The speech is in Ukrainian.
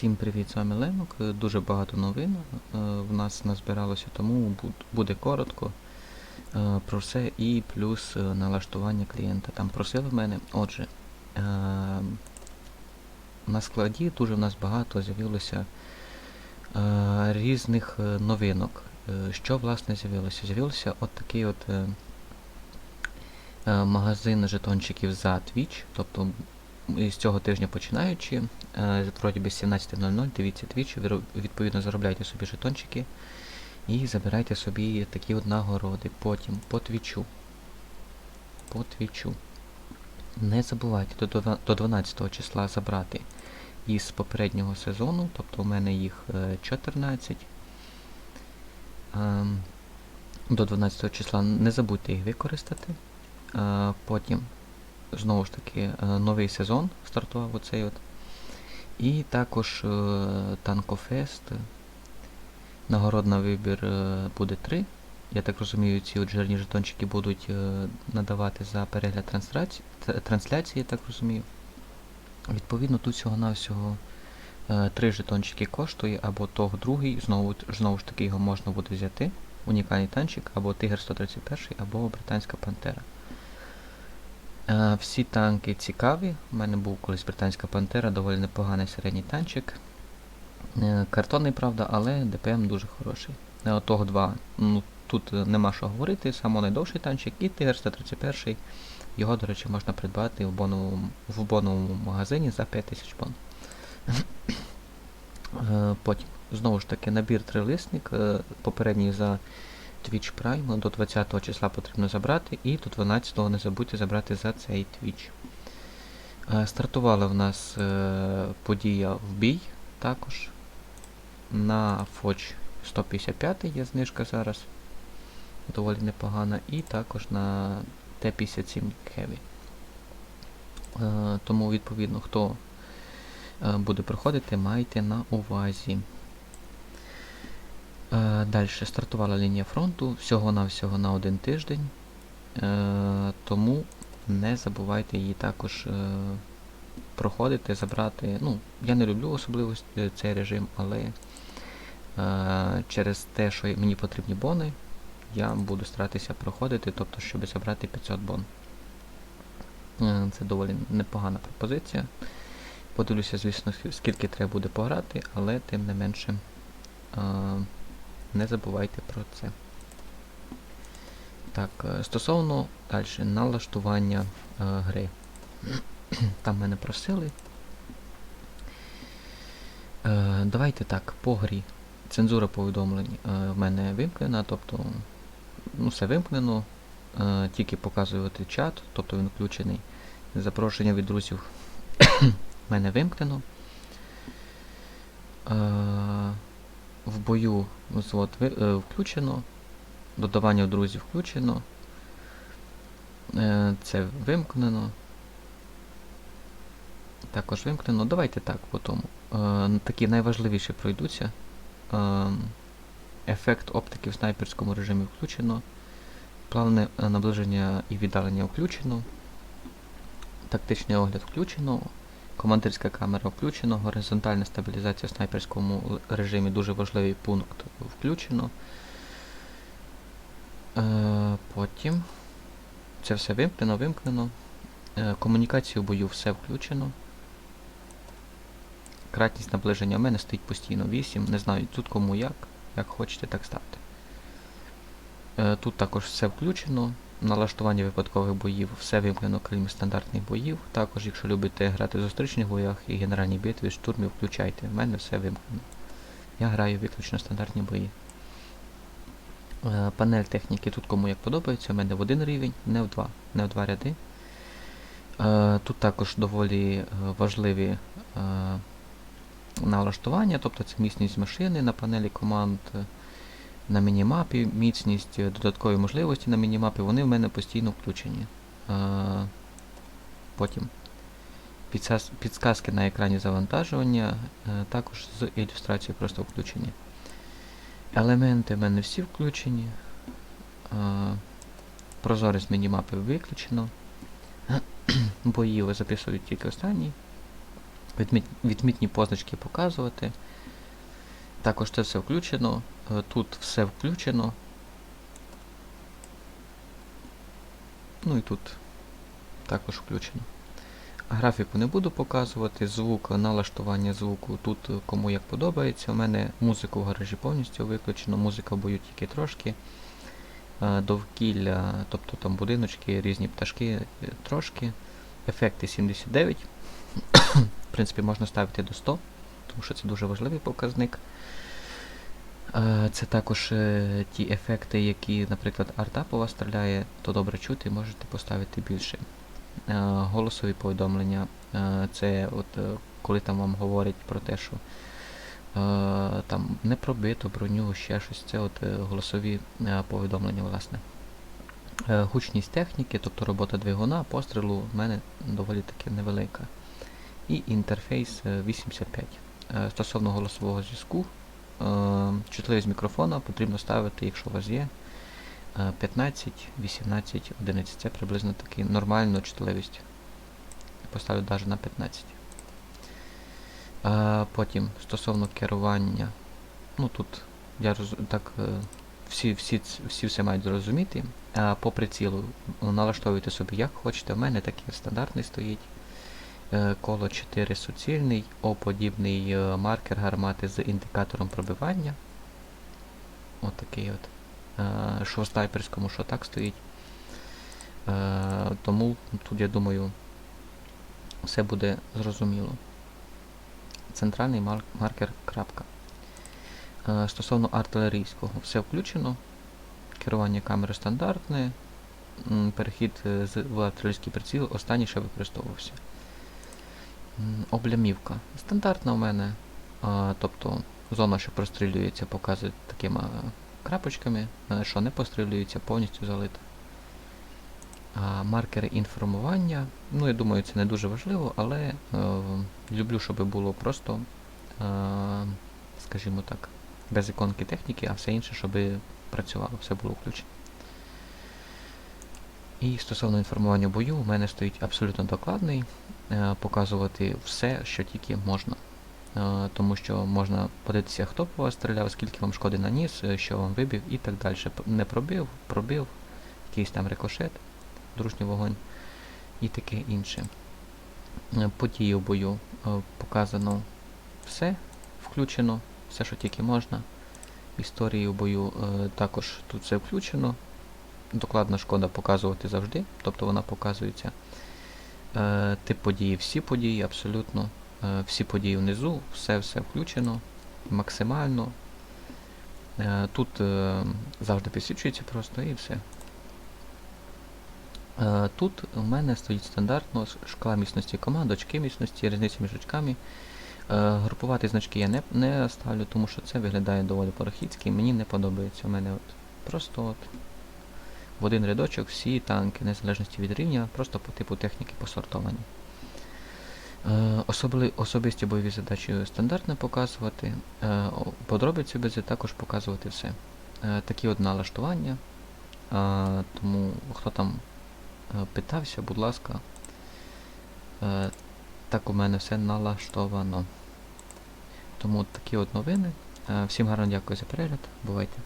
Всім привіт, з вами Ленок. Дуже багато новин е, в нас назбиралося, тому буде коротко е, про все і плюс е, налаштування клієнта. Там просили в мене. Отже, на складі дуже в нас багато з'явилося різних новинок. Що власне з'явилося? З'явився от такий от магазин жетончиків за Twitch, тобто з цього тижня починаючи, е, вроді з 17.00, дивіться ро- відповідно заробляйте собі жетончики і забирайте собі такі от нагороди. Потім по твічу. По твічу. Не забувайте до 12 числа забрати із попереднього сезону, тобто у мене їх е, 14. Ем, До 12 числа не забудьте їх використати. Е, Потім знову ж таки е, новий сезон стартував оцей от. І також е, Танкофест. Нагородний вибір е, буде 3. Я так розумію, ці от жирні жетончики будуть надавати за перегляд трансляції, трансляції, я так розумію. Відповідно, тут всього-навсього 3 жетончики коштує, або того другий, знову, знову ж таки його можна буде взяти. Унікальний танчик, або Тигр 131, або Британська Пантера. Е, Всі танки цікаві. У мене був колись британська пантера, доволі непоганий середній танчик. Е, Картонний, правда, але ДПМ дуже хороший. Е, Того два. Ну, тут нема що говорити, саме найдовший танчик і Тигр 131. Його, до речі, можна придбати в боновому, в боновому магазині за 5000 бон. Потім, знову ж таки, набір трилисник, попередній за Twitch Prime до 20 числа потрібно забрати, і до 12 не забудьте забрати за цей Twitch. Е, Стартувала в нас е, подія в бій також. На Фоч 155 є знижка зараз. Доволі непогана. І також на Т-57 Heavy. Е, тому, відповідно, хто буде проходити, майте на увазі. Е, Далі стартувала лінія фронту всього-навсього на один тиждень. Е, тому не забувайте її також е, проходити, забрати. Ну, я не люблю особливо цей режим, але через те, що мені потрібні бони, я буду старатися проходити, тобто, щоб забрати 500 бон. Це доволі непогана пропозиція. Подивлюся, звісно, скільки треба буде пограти, але тим не менше. Не забувайте про це. Так, е, стосовно далі налаштування е, гри. Там мене просили. Е, давайте так, по грі. Цензура повідомлень е, в мене вимкнена, тобто ну, все вимкнено. Е, тільки показувати чат, тобто він включений. Запрошення від друзів в мене вимкнено. Е, в бою взвод е, включено. Додавання друзів включено. Е, це вимкнено. Також вимкнено. Давайте так по тому. Е, такі найважливіші пройдуться. Ефект оптики в снайперському режимі включено. Плавне наближення і віддалення включено. Тактичний огляд включено. Командирська камера включено. Горизонтальна стабілізація в снайперському режимі дуже важливий пункт включено. Е, потім це все вимкнено, вимкнено. Е, комунікацію в бою все включено. Кратність наближення в мене стоїть постійно 8. Не знаю, тут кому як. Як хочете, так ставте. Е, тут також все включено. Налаштування випадкових боїв все вимкнено, крім стандартних боїв. Також, якщо любите грати в зустрічних боях і генеральні битви, штурмів, включайте. В мене все вимкнено. Я граю виключно стандартні бої. Е, Панель техніки тут кому як подобається, у мене в один рівень, не в два, не в два ряди. Е, Тут також доволі е, важливі налаштування, тобто це міцність машини на панелі команд, на мінімапі, міцність, е, додаткові можливості на мінімапі, вони в мене постійно включені. Е, Потім підсказки на екрані завантажування, е, також з ілюстрацією просто включені. Елементи в мене всі включені. Прозорість мінімапи виключено. Бої ви записують тільки останній. відміт, відмітні позначки показувати. Також це все включено. Е, Тут все включено. Ну і тут також включено. Графіку не буду показувати, звук, налаштування звуку тут е, кому як подобається. У мене музику в гаражі повністю виключено, музика в бою тільки трошки. Е, Довкілля, тобто там будиночки, різні пташки трошки. Ефекти 79. В принципі, можна ставити до 100, тому що це дуже важливий показник. Е, Це також е, ті ефекти, які, наприклад, арта по вас стріляє, то добре чути, можете поставити більше. Е, Голосові повідомлення. Це от коли там вам говорять про те, що там не пробито броню, ще щось. Це от голосові повідомлення, власне. Гучність техніки, тобто робота двигуна, пострілу в мене доволі таки невелика. І інтерфейс е, 85. Е, Стосовно голосового зв'язку, е, чутливість мікрофона потрібно ставити, якщо у вас є, е, 15, 18, 11. Це приблизно таки нормальна чутливість. Поставлю навіть на 15. Е, Потім стосовно керування. Ну тут я роз... так е, всі, всі, всі все мають зрозуміти. По прицілу налаштовуйте собі як хочете. У мене такий стандартний стоїть. Е, Коло 4 суцільний, О-подібний е, маркер гармати з індикатором пробивання. От такий от. Е, Що в снайперському, що так стоїть. Тому тут, я думаю, все буде зрозуміло. Центральний мар- маркер крапка. Стосовно артилерійського, все включено. Керування камери стандартне. Перехід в артилерійський приціл останній ще використовувався. Облямівка. Стандартна у мене. А, тобто зона, що прострілюється, показує такими крапочками, що не пострілюється, повністю залита. А, маркери інформування. Ну, я думаю, це не дуже важливо, але е, люблю, щоб було просто, е, скажімо так, без іконки техніки, а все інше, щоб працювало, все було включено. І стосовно інформування бою, у мене стоїть абсолютно докладний, показувати все, що тільки можна. Е, тому що можна подивитися, хто по вас стріляв, скільки вам шкоди наніс, е, що вам вибив і так далі. Не пробив, пробив, якийсь там рикошет, дружній вогонь і таке інше. Е, Події в бою е, показано все, включено, все, що тільки можна. Історії в бою е, також тут все включено. Докладна шкода показувати завжди, тобто вона показується. Е, тип події, всі події, абсолютно. Е, всі події внизу, все все включено максимально. Е, тут е, завжди підсвічується просто і все. Е, Тут у мене стоїть стандартно шкала міцності команд, очки міцності, різниця між очками. Е, Групувати значки я не, не ставлю, тому що це виглядає доволі порохідськи, мені не подобається. У мене от просто от в один рядочок всі танки, незалежності від рівня, просто по типу техніки посортовані. Е, особли, особисті бойові задачі стандартно показувати, е, подробиці без також показувати все. Е, такі от налаштування. Тому хто там питався, будь ласка, так у мене все налаштовано. Тому такі от новини. Всім гарно дякую за перегляд. Бувайте.